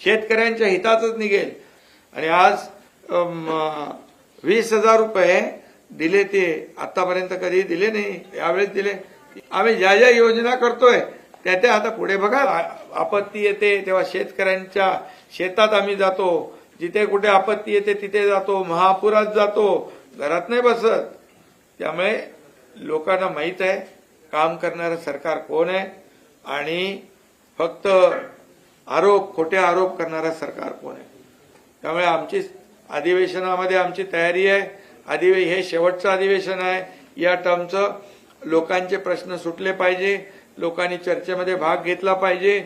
शेतकऱ्यांच्या हितातच निघेल. आणि आज वीस हजार रुपये दिले ते आतापर्यंत कधी दिले नाही यावेळेस दिले. आम्ही ज्या ज्या योजना करतोय त्या त्या आता पुढे बघा. आपत्ती येते तेव्हा शेतकऱ्यांच्या शेतात आम्ही जातो. जिथे कुठे आपत्ती येते तिथे जातो. महापुरात जातो. घरात नाही बसत. त्यामुळे लोकांना माहीत आहे काम करणारं सरकार कोण आहे? आणि फक्त आरोप खोटे आरोप करणारा सरकार कोण आहे? त्यामुळे आमची अधिवेशनामध्ये आमची तयारी आहे. अधिवे हे शेवटचं अधिवेशन आहे. या टर्मचं लोकांचे प्रश्न सुटले पाहिजे. लोकांनी चर्चेमध्ये भाग घेतला पाहिजे.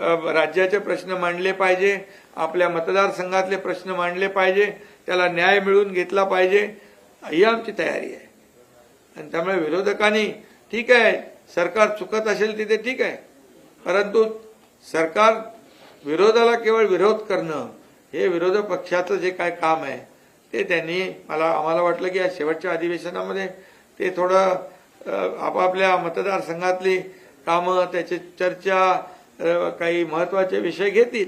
राज्याचे प्रश्न मांडले पाहिजे. आपल्या मतदारसंघातले प्रश्न मांडले पाहिजे. त्याला न्याय मिळवून घेतला पाहिजे. ही आमची तयारी आहे. आणि त्यामुळे विरोधकांनी ठीक आहे सरकार चुकत असेल तिथे ठीक आहे. परंतु सरकार विरोधाला केवळ विरोध करणं हे विरोधी पक्षाचं जे काय काम आहे ते त्यांनी मला आम्हाला वाटलं की या शेवटच्या अधिवेशनामध्ये ते थोडं आपापल्या मतदारसंघातली कामं त्याची चर्चा काही महत्त्वाचे विषय घेतील?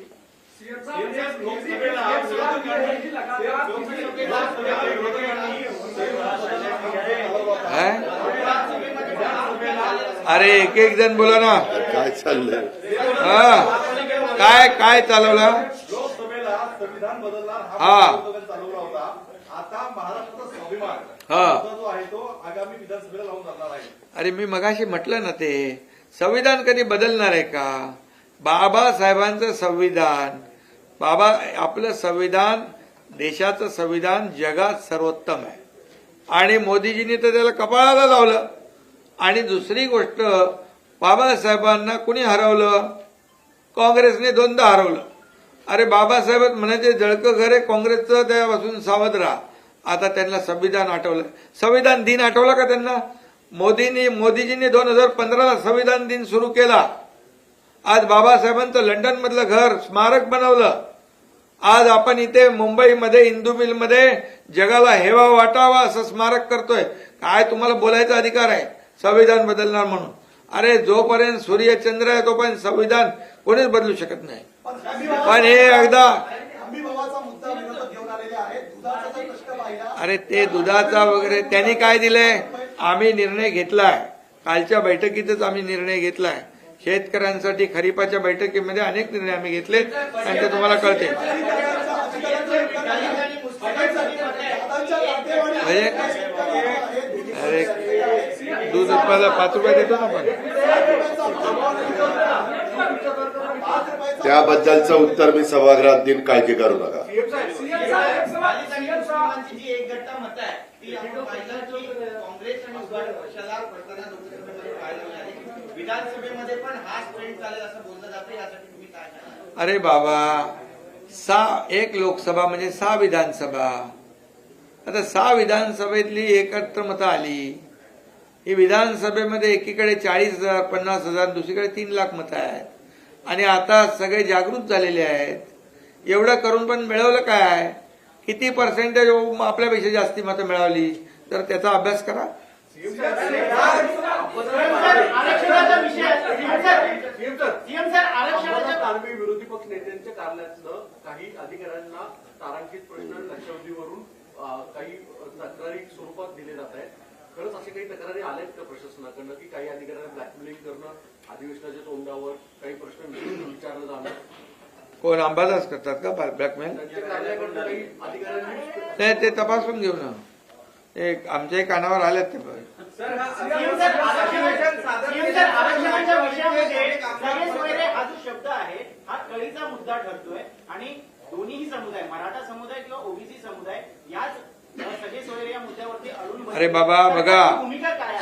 अरे एक एक जण बोला ना. काय चाललंय? हा. काय काय चालवलं? लोकसभेला संविधान बदलणार हा. चालवला होता. आता महाराष्ट्राचा स्वाभिमान हा. जो आहे तो आगामी विधानसभेला लावून जाणार आहे. अरे मी मगाशी म्हटलं ना ते संविधान कधी बदलणार आहे का? बाबासाहेबांचं संविधान. बाबा आपलं संविधान देशाचं संविधान जगात सर्वोत्तम आहे. आणि मोदीजींनी तर त्याला कपाळाला लावलं. आणि दुसरी गोष्ट बाबासाहेबांना कुणी हरवलं? काँग्रेसने दोनदा हरवलं. अरे बाबासाहेब म्हणायचे जळकं घर आहे काँग्रेसचं त्यापासून सावध राहा. आता त्यांना संविधान आठवलं. संविधान दिन आठवला का त्यांना? मोदींनी मोदीजींनी दोन हजार पंधराला संविधान दिन सुरू केला. आज बाबासाहेबांचं लंडनमधलं घर स्मारक बनवलं. आज आपण इथे मुंबईमध्ये इंदू मिलमध्ये जगाला हेवा वाटावा असं स्मारक करतोय. काय तुम्हाला बोलायचा अधिकार आहे? संविधान बदलणार म्हणून. अरे जोपर्यंत सूर्यचंद्र आहे तोपर्यंत संविधान कोणीच बदलू शकत नाही. पण हे एकदा अरे ते दुधाचा वगैरे त्यांनी काय दिलंय? आम्ही निर्णय घेतलाय. कालच्या बैठकीतच आम्ही निर्णय घेतलाय. शेतकऱ्यांसाठी खरीपाच्या बैठकीमध्ये अनेक निर्णय आम्ही घेतले आणि ते तुम्हाला कळते म्हणजे अरे दूध उत्पादन पाच रुपये देतो ना आपण. त्याबद्दलचं उत्तर मी सभागृहात देईन काळजी करू नका. अरे बाबा सहा एक लोकसभा म्हणजे सहा विधानसभा. आता सहा विधानसभेतली एकत्र मतं आली. ही विधानसभेमध्ये एकीकडे चाळीस हजार पन्नास हजार दुसरीकडे तीन लाख मतं आहेत. आणि आता सगळे जागृत झालेले आहेत. एवढं करून पण मिळवलं काय? किती पर्सेंटेज आपल्यापेक्षा जास्ती मतं मिळवली तर त्याचा अभ्यास करा. विरोधी पक्ष नेत्यांच्या कार्यालयातलं काही अधिकाऱ्यांना तारांकित प्रश्न लक्षवेधीवरून काही तक्रारी स्वरूपात दिले जात आहेत. खरंच असे काही तक्रारी आल्या आहेत का प्रशासनाकडनं की काही अधिकाऱ्यांना ब्लॅकमेलिंग करणं अधिवेशनाच्या तोंडावर काही प्रश्न विचारलं जाणं कोण अंबादास करतात का ब्लॅकमेल नाही ते तपासून घेऊ ना ते आमच्याही कानावर आलेत ते हा शब्द आहे हा कळीचा मुद्दा ठरतोय आणि दोन्हीही समुदाय मराठा समुदाय याच सगळे सोयरे या मुद्द्यावरती अडून बसले. अरे बाबा बघा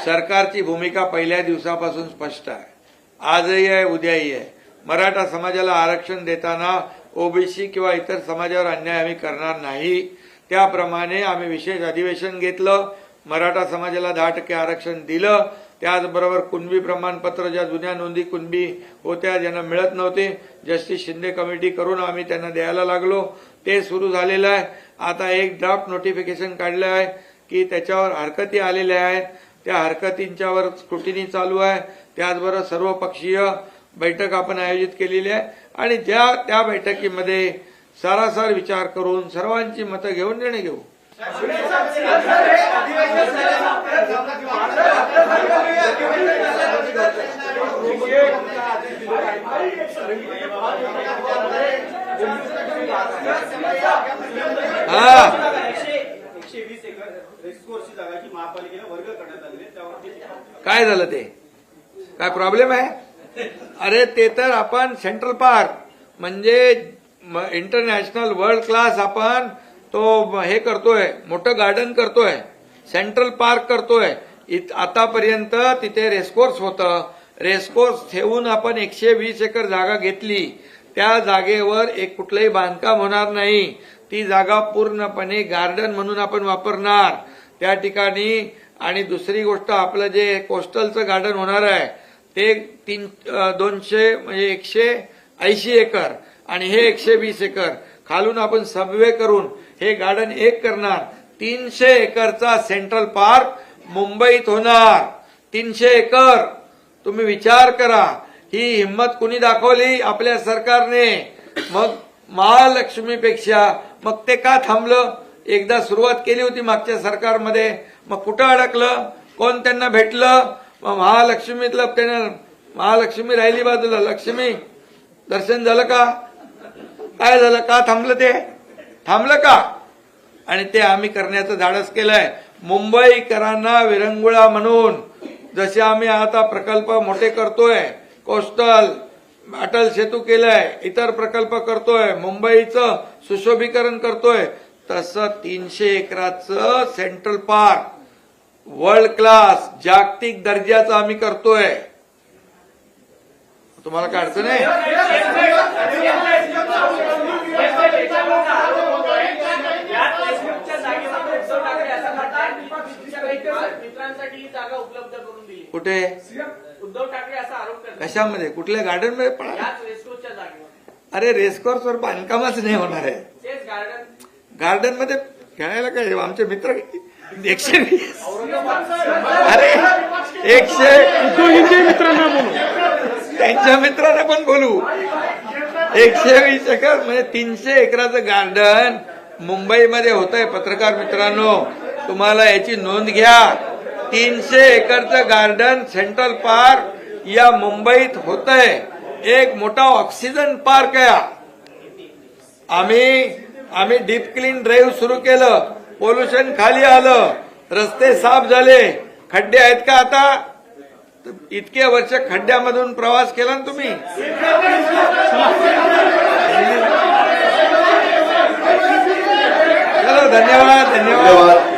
सरकारची भूमिका पहिल्या दिवसापासून स्पष्ट आहे. आजही आहे उद्याही आहे. मराठा समाजाला आरक्षण देताना ओबीसी किंवा इतर समाजावर अन्याय आम्ही करणार नाही. त्याप्रमाणे आम्ही विशेष अधिवेशन घेतलं मराठा समाजाला दहा टक्के आरक्षण दिलं. त्याचबरोबर कुणबी प्रमाणपत्र ज्या जुन्या नोंदी कुणबी होत्या ज्यांना मिळत नव्हते जस्टिस शिंदे कमिटी करून आम्ही त्यांना द्यायला लागलो. ते सुरू झालेलं आहे. आता एक ड्राफ्ट नोटिफिकेशन काढलं आहे. की त्याच्यावर हरकती आलेल्या आहेत. त्या हरकतींच्यावर स्क्रुटिनी चालू आहे. त्याचबरोबर सर्वपक्षीय बैठक आपण आयोजित केलेली आहे. आणि ज्या त्या बैठकीमध्ये सारासार विचार करून सर्वांची मतं घेऊन निर्णय घेऊ. हा एकशे एकशे वीस एकर रेस्कोर्सची वर्ग करण्यात आलेली आहे त्यावरती काय झालं ते? काय प्रॉब्लेम आहे? अरे ते तर आपण सेंट्रल पार्क म्हणजे इंटरनॅशनल वर्ल्ड क्लास आपण तो हे करतोय मोठं गार्डन करतोय सेंट्रल पार्क करतोय. आतापर्यंत तिथे रेसकोर्स होतं. रेसकोर्स ठेवून आपण एकशे वीस एकर जागा घेतली. त्या जागेवर एक कुठलंही बांधकाम होणार नाही. ती जागा पूर्णपणे गार्डन म्हणून आपण वापरणार. त्या ठिकाणी आणि दुसरी गोष्ट आपलं जे कोस्टलचं गार्डन होणार आहे ते तीन दोनशे म्हणजे एकशे ऐंशी एकर आणि हे एकशे वीस एकर. खालून आपण सबवे करून हे गार्डन एक करणार. तीनशे एकरचा सेंट्रल पार्क मुंबईत होणार. तीनशे एकर. तुम्ही विचार करा ही हिंमत कुणी दाखवली? आपल्या सरकारने. मग महालक्ष्मीपेक्षा मग ते का थांबलं? एकदा सुरुवात केली होती मागच्या सरकारमध्ये. मग कुठं अडकलं? कोण त्यांना भेटलं? मग महालक्ष्मीतलं त्यांना महालक्ष्मी राहिली बाजूला. लक्ष्मी दर्शन झालं का? काय झालं? का थांबलं ते? थांबलं का? आणि ते आम्ही करण्याचं धाडस केलंय. मुंबईकरांना विरंगुळा म्हणून जसे आम्ही आता प्रकल्प मोठे करतोय कोस्टल अटल सेतू केलाय इतर प्रकल्प करतोय मुंबईचं सुशोभीकरण करतोय तसं तीनशे एकराचं सेंट्रल पार्क. वर्ल्ड क्लास जागतिक दर्जाचं आम्ही करतोय. तुम्हाला काय अडचण आहे? कुठे उद्धव ठाकरे असा आरोप करतात कशामध्ये? कुठल्या गार्डनमध्ये जागेवर. अरे रेसकोर्स वर बांधकामच नाही होणार आहे. गार्डनमध्ये खेळायला काय आमचे मित्र एकशे वीस. अरे एकशे मित्रांना बोलू. त्यांच्या मित्रांना पण बोलू. एकशे वीस एकर म्हणजे तीनशे एकराचं गार्डन मुंबईमध्ये होत आहे पत्रकार मित्रांनो तुम्हाला याची नोंद घ्या. तीनशे एकरचं गार्डन सेंट्रल पार्क या मुंबईत होत आहे एक मोठा ऑक्सिजन पार्क आहे. आम्ही आम्ही डीप क्लीन ड्राईव्ह सुरू केलं. पोल्युशन खाली आलं. रस्ते साफ झाले. खड्डे आहेत का आता? इतके वर्ष खड्ड्यामधून प्रवास केला ना तुम्ही? चलो धन्यवाद धन्यवाद.